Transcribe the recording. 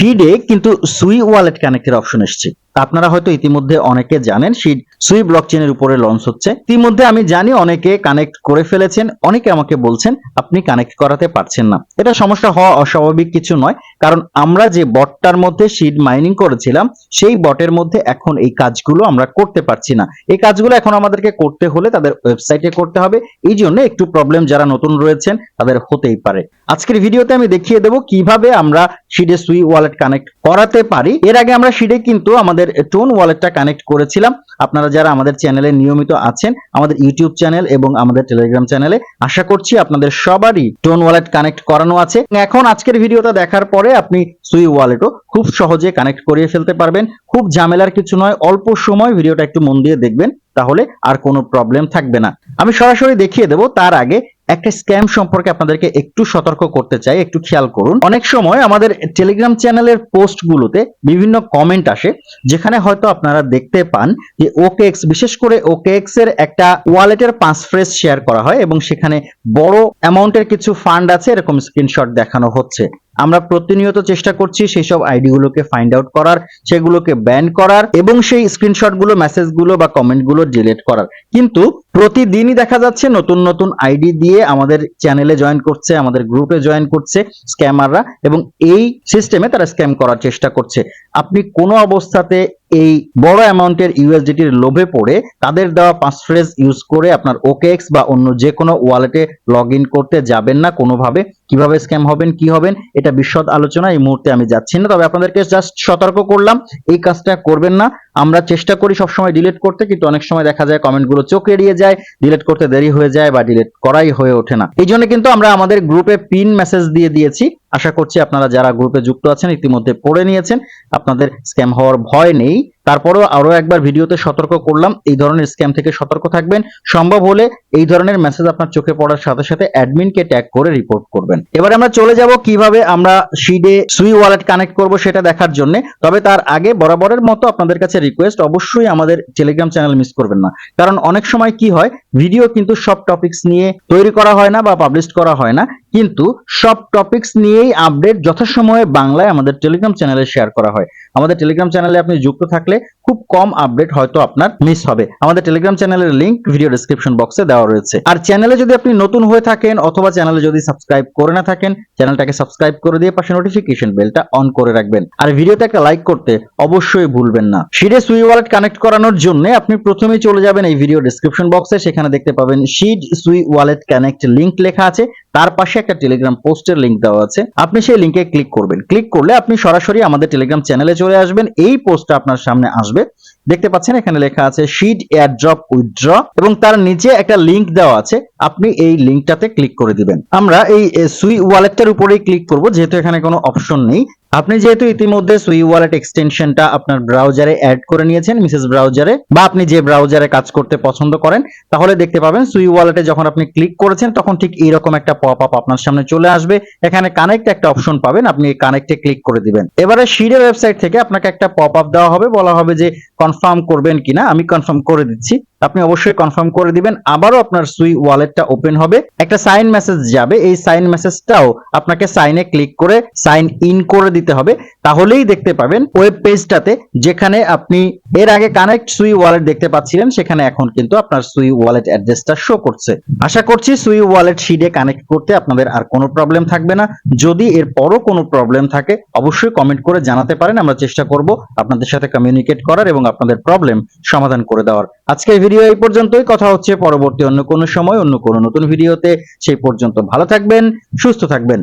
শিডে কিন্তু সুই wallet কানেক্টের option এসছে। আপনারা হয়তো ইতিমধ্যে অনেকে জানেন শিড সুই ব্লকচেনের উপরে লঞ্চ হচ্ছে। ইতিমধ্যে আমি জানি অনেকে কানেক্ট করে ফেলেছেন, অনেকে আমাকে বলছেন, আপনি কানেক্ট করাতে পারছেন না। এটা সমস্যা হওয়া অস্বাভাবিক কিছু নয়, কারণ আমরা যে বটটার মধ্যে শিড মাইনিং করেছিলাম, সেই বটের মধ্যে এখন এই কাজগুলো আমরা করতে পারছি না। এই কাজগুলো এখন আমাদেরকে করতে হলে তাদের ওয়েবসাইটে করতে হবে। এই জন্য একটু প্রবলেম যারা নতুন রয়েছেন, তাদের হতেই পারে। আজকের ভিডিওতে আমি দেখিয়ে দেবো কীভাবে আমরা শিডে সুই ওয়ালেট কানেক্ট করাতে পারি। এর আগে আমরা শিডে কিন্তু আমাদের টোন ওয়ালেটটা কানেক্ট করেছিলাম। আপনারা যারা আমাদের চ্যানেলে নিয়মিত আছেন, আমাদের ইউটিউব চ্যানেল এবং আমাদের টেলিগ্রাম চ্যানেলে আশা করছি আপনাদের সবারই টোন ওয়ালেট কানেক্ট করানো আছে। এখন আজকের ভিডিওটা দেখার পরে আপনি সুই ওয়ালেটও খুব সহজে কানেক্ট করিয়ে ফেলতে পারবেন। খুব ঝামেলার কিছু নয়, অল্প সময় ভিডিওটা একটু মন দিয়ে দেখবেন, তাহলে আর কোনো প্রবলেম থাকবে না। আমি সরাসরি দেখিয়ে দেব, তার আগে একটা স্ক্যাম সম্পর্কে আপনাদেরকে একটু সতর্ক করতে চাই, একটু খেয়াল করুন। অনেক সময় আমাদের টেলিগ্রাম চ্যানেলের পোস্টগুলোতে বিভিন্ন কমেন্ট আসে, যেখানে হয়তো আপনারা দেখতে পান যে ওকেএক্স বিশেষ করে ওকেএক্স এর একটা ওয়ালেটের পাঁচ ফ্রেজ শেয়ার করা হয় এবং সেখানে বড় অ্যামাউন্টের কিছু ফান্ড আছে, এরকম স্ক্রিনশট দেখানো হচ্ছে। আমরা প্রতিনিয়ত চেষ্টা করছি সেই সব আইডিগুলোকে ফাইন্ড আউট করার, সেগুলোকে ব্যান করার এবং সেই স্ক্রিনশটগুলো মেসেজগুলো বা কমেন্টগুলো ডিলিট করার। কিন্তু প্রতিদিনই দেখা যাচ্ছে নতুন নতুন আইডি দিয়ে আমাদের চ্যানেলে জয়েন করছে, আমাদের গ্রুপে জয়েন করছে স্ক্যামাররা এবং এই সিস্টেমে তারা স্ক্যাম করার চেষ্টা করছে। আপনি কোনো অবস্থাতে এই বড় অ্যামাউন্টের ইউএসডিটির লোভে পড়ে তাদের দেওয়া পাঁচ ফ্রেজ ইউজ করে আপনার ওকেএক্স বা অন্য যে কোনো ওয়ালেটে লগ করতে যাবেন না কোনোভাবে। কীভাবে স্ক্যাম হবেন, কি হবেন, এটা বিশদ আলোচনা এই মুহূর্তে আমি যাচ্ছি না। তবে আপনাদেরকে জাস্ট সতর্ক করলাম, এই কাজটা করবেন না। আমরা চেষ্টা করি সবসময় ডিলিট করতে, কিন্তু অনেক সময় দেখা যায় কমেন্টগুলো চোখ এড়িয়ে যায় ডিলিট করতে দেরি হয়ে যায় বা ডিলিট করাই হয়ে ওঠে না। এই জন্য কিন্তু আমরা আমাদের গ্রুপে পিন মেসেজ দিয়ে দিয়েছি। আশা করছি আপনারা যারা গ্রুপে যুক্ত আছেন, ইতিমধ্যে পড়ে নিয়েছেন। আপনাদের স্ক্যাম হওয়ার ভয় নেই। তারপরেও আরও একবার ভিডিওতে সতর্ক করলাম, এই ধরনের স্ক্যাম থেকে সতর্ক থাকবেন। সম্ভব হলে এই ধরনের মেসেজ আপনার চোখে পড়ার সাথে সাথে অ্যাডমিনকে ট্যাগ করে রিপোর্ট করবেন। এবার আমরা চলে যাব কীভাবে আমরা শিডে সুই ওয়ালেট কানেক্ট করব সেটা দেখার জন্য। তবে তার আগে বরাবরের মতো আপনাদের কাছে রিকোয়েস্ট অবশ্যই আমাদের টেলিগ্রাম চ্যানেল মিস করবেন না। কারণ অনেক সময় কি হয় ভিডিও কিন্তু সব টপিকস নিয়ে তৈরি করা হয় না বা পাবলিশ করা হয় না। কিন্তু সব টপিকস নিয়েই আপডেট যথাসময়ে বাংলায় আমাদের টেলিগ্রাম চ্যানেলে শেয়ার করা হয়। আমাদের টেলিগ্রাম চ্যানেলে আপনি যুক্ত থাকলে খুব কম আপডেট হয়তো আপনার মিস হবে। আমাদের টেলিগ্রাম চ্যানেলের লিংক ভিডিও ডেসক্রিপশন বক্সে দেওয়া রয়েছে। আর চ্যানেলে যদি আপনি নতুন হয়ে থাকেন অথবা চ্যানেলে যদি সাবস্ক্রাইব করে না থাকেন চ্যানেলটাকে সাবস্ক্রাইব করে দিয়ে পাশে নোটিফিকেশন বেলটা অন করে রাখবেন। আর ভিডিওতে একটা লাইক করতে অবশ্যই ভুলবেন না। শিডে সুই ওয়ালেট কানেক্ট করানোর জন্য আপনি প্রথমেই চলে যাবেন এই ভিডিও ডেসক্রিপশন বক্সে সেখানে দেখতে পাবেন শিড সুই ওয়ালেট কানেক্ট লিংক লেখা আছে। তার পাশে একটা টেলিগ্রাম পোস্টের লিঙ্ক দেওয়া আছে। আপনি সেই লিংকে ক্লিক করবেন। ক্লিক করলে আপনি সরাসরি আমাদের টেলিগ্রাম চ্যানেলে চলে আসবেন। এই পোস্টটা আপনার সামনে আসবে। দেখতে পাচ্ছেন এখানে লেখা আছে শিট এয়ার ড্রপ উইথড্র এবং তার নিচে একটা লিঙ্ক দেওয়া আছে। আপনি এই লিংকটাতে ক্লিক করে দিবেন। আমরা এই সুই ওয়ালেটটার উপরেই ক্লিক করব। যেহেতু এখানে কোনো অপশন নেই। আপনি যেহেতু ইতিমধ্যে সুই ওয়ালেট এক্সটেনশনটা আপনার ব্রাউজারে অ্যাড করে নিয়েছেন মিসেস ব্রাউজারে বা আপনি যে ব্রাউজারে কাজ করতে পছন্দ করেন, তাহলে দেখতে পাবেন সুই ওয়ালেটে যখন আপনি ক্লিক করেছেন, তখন ঠিক এইরকম একটা পপ আপ আপনার সামনে চলে আসবে। এখানে কানেক্ট একটা অপশন পাবেন, আপনি কানেক্টে ক্লিক করে দিবেন। এবারে শিডের ওয়েবসাইট থেকে আপনাকে একটা পপ আপ দেওয়া হবে, বলা হবে যে কনফার্ম করবেন কিনা, আমি কনফার্ম করে দিচ্ছি। আপনি অবশ্যই কনফার্ম করে দিবেন। আবারও আপনার সুই ওয়ালেটটা ওপেন হবে। একটা সাইন মেসেজ যাবে। এই সাইন মেসেজটাও আপনাকে সাইনে ক্লিক করে সাইন ইন করে দিতে হবে। তাহলেই দেখতে পাবেন ওয়েব পেজটাতে যেখানে আপনি এর আগে কানেক্ট সুই ওয়ালেট দেখতে পাচ্ছিলেন, সেখানে এখন কিন্তু আপনার সুই ওয়ালেট অ্যাড্রেসটা শো করছে। আশা করছি সুই ওয়ালেট শিডে কানেক্ট করতে আপনাদের আর কোনো প্রবলেম থাকবে না। যদি এর পরও কোনো প্রবলেম থাকে, অবশ্যই কমেন্ট করে জানাতে পারেন। আমরা চেষ্টা করব আপনাদের সাথে কমিউনিকেট করার এবং আপনাদের প্রবলেম সমাধান করে দেওয়ার। আজকের ভিডিও এই পর্যন্তই। কথা হচ্ছে পরবর্তী অন্য কোনো সময়, অন্য কোনো নতুন ভিডিওতে। সেই পর্যন্ত ভালো থাকবেন, সুস্থ থাকবেন।